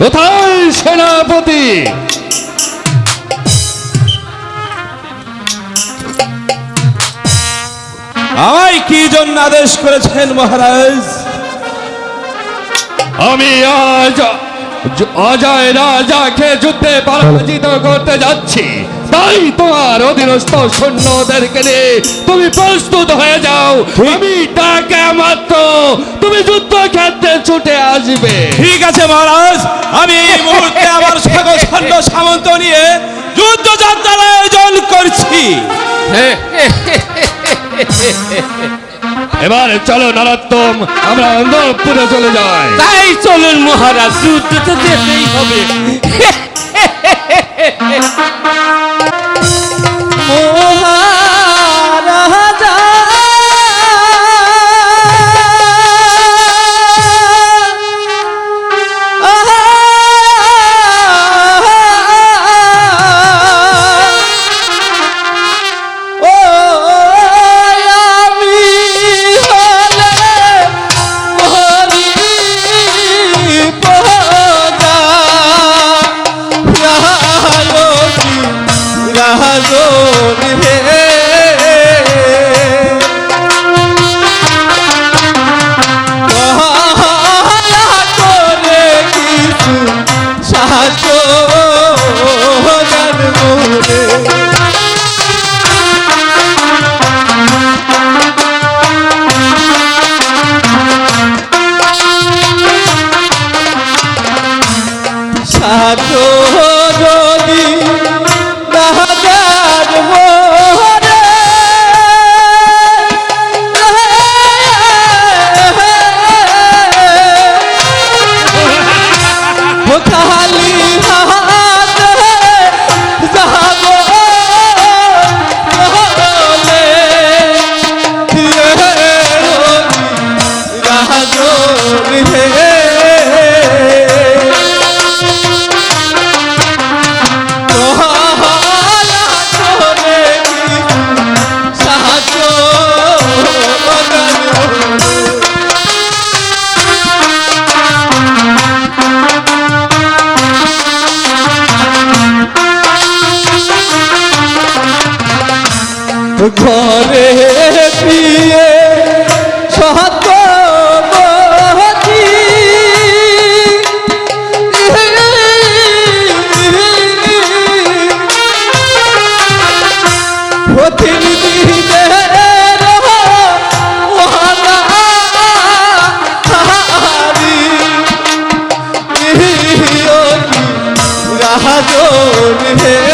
কোথায় সেনাপতি? আমায় কি জন্য আদেশ করেছেন মহারাজ? আমি আজ অজয় রাজাকে যুদ্ধে পরাজিত করতে যাচ্ছি। তাই তোমার অধীনস্থ সৈন্যদেরকে নিয়ে তুমি প্রস্তুত হয়ে যাও। আমি ডাকে মাত্র তুমি যুদ্ধক্ষেত্রে ছুটে আসবে। ঠিক আছে মহারাজ আমি এই মুহূর্তে আমার সকল সৈন্য সামন্ত নিয়ে যুদ্ধ যাত্রার আয়োজন করছি। এবার চলো নরোত্তম আমরা অন্তপুরে চলে যাই। তাই চলুন মহারাজ যুদ্ধ তো যেতেই হবে। মহারাজা ঘরে পিয়ে মহানারি রাজন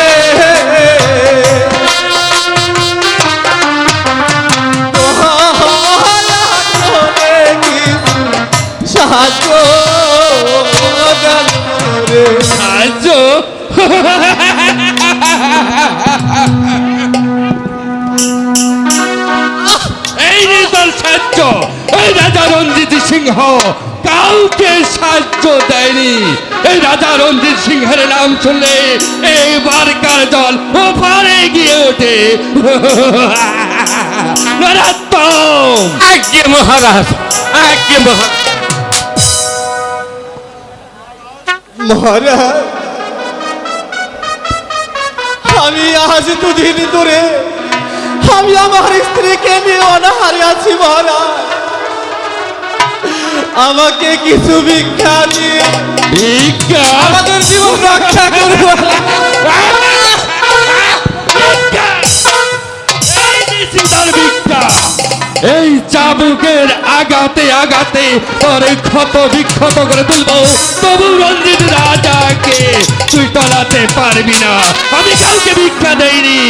এই নির্দল সাহায্য এই রাজা রঞ্জিত সিংহ কাউকে সাহায্য দেয়নি। এই রাজা রঞ্জিত সিংহের নাম শুনলে এইবারকার জল ওপারে গিয়ে ওঠে। নরাত্তম। আজ্ঞে মহারাজ আজ্ঞে মহারাজ। মহারাজ আমি আজ দুদিন ধরে আমি আমার স্ত্রীকে নিয়ে অনাহারে আছি মহারাজ। আমাকে কিছু ভিক্ষা দিয়ে ভিক্ষা? আমাদের জীবন রক্ষা করব এই চাবুকের আগাতে আগাতে তোরে ক্ষত বিক্ষত করে তুলবো। তবু রঞ্জিত রাজাকে তুই টলাতে পারবি না। আমি কাউকে ভিক্ষা দেইনি।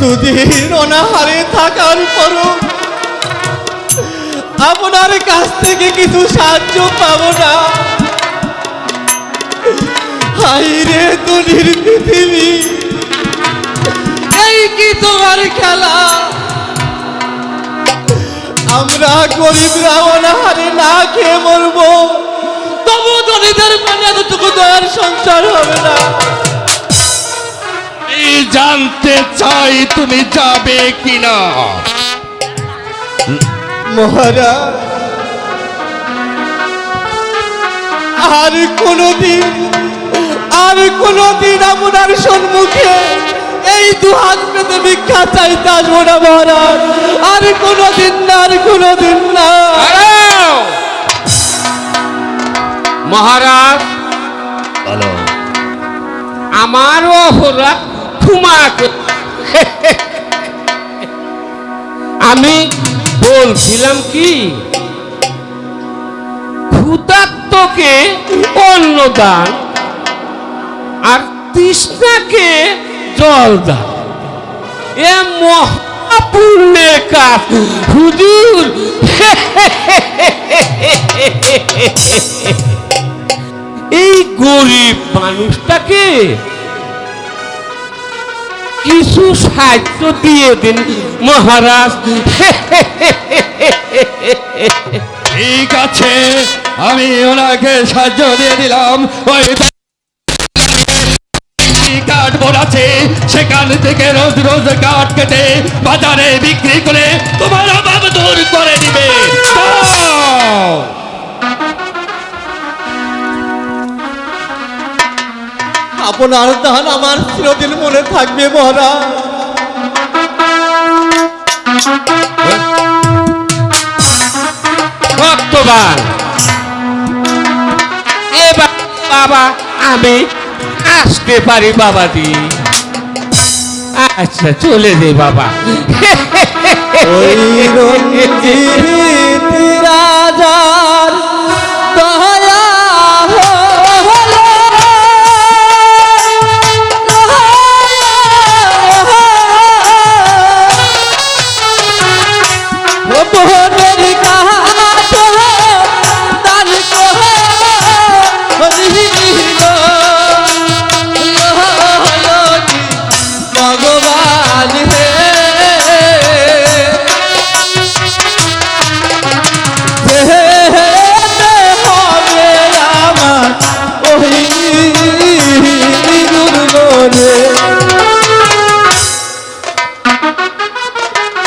দুদিন অনাহারে থাকার পরও আপনার কাছ থেকে কিছু সাহায্য পাবো না। হাই রে তুলির পৃথিবী তোমার খেলা। আমরা গরিবরা অনাহারে না খেয়ে মরবো। তবু ধনীদের মনে এতটুকু দয়ার সঞ্চার হবে না। জানতে চাই তুমি যাবে কিনা। মহারাজ আর কোনদিন আর কোনদিন আপনার সম্মুখে এই দু হাত পেতে ভিক্ষা চাইতে আসব না মহারাজ। আর কোনদিন না আর কোনদিন না। মহারাজ বলো। আমার অপরাধ ক্ষমা আমি বলছিলাম কি? ক্ষুদাত্মকে অন্নদান আর তৃষ্ণাকে জল দান এ মহাপুণ্যের কাজ হুজুর। এই গরিব মানুষটাকে কিছু সাহায্য দিয়ে দিন, মহারাজ। ঠিক আছে, আমি ওনাকে সাহায্য দিয়ে দিলাম। ওই কাঠ বোনাছে সেখান থেকে রোজ রোজ কাঠ কেটে বাজারে বিক্রি করে তোমার অভাব দূর করে দিবে। আপনার দান আমার চিরদিন মনে থাকবে মহারাজ। ভক্তবান। এবার বাবা আমি আসতে পারি বাবা দি আচ্ছা চলে দে বাবা। রাজার ভোরের কাহা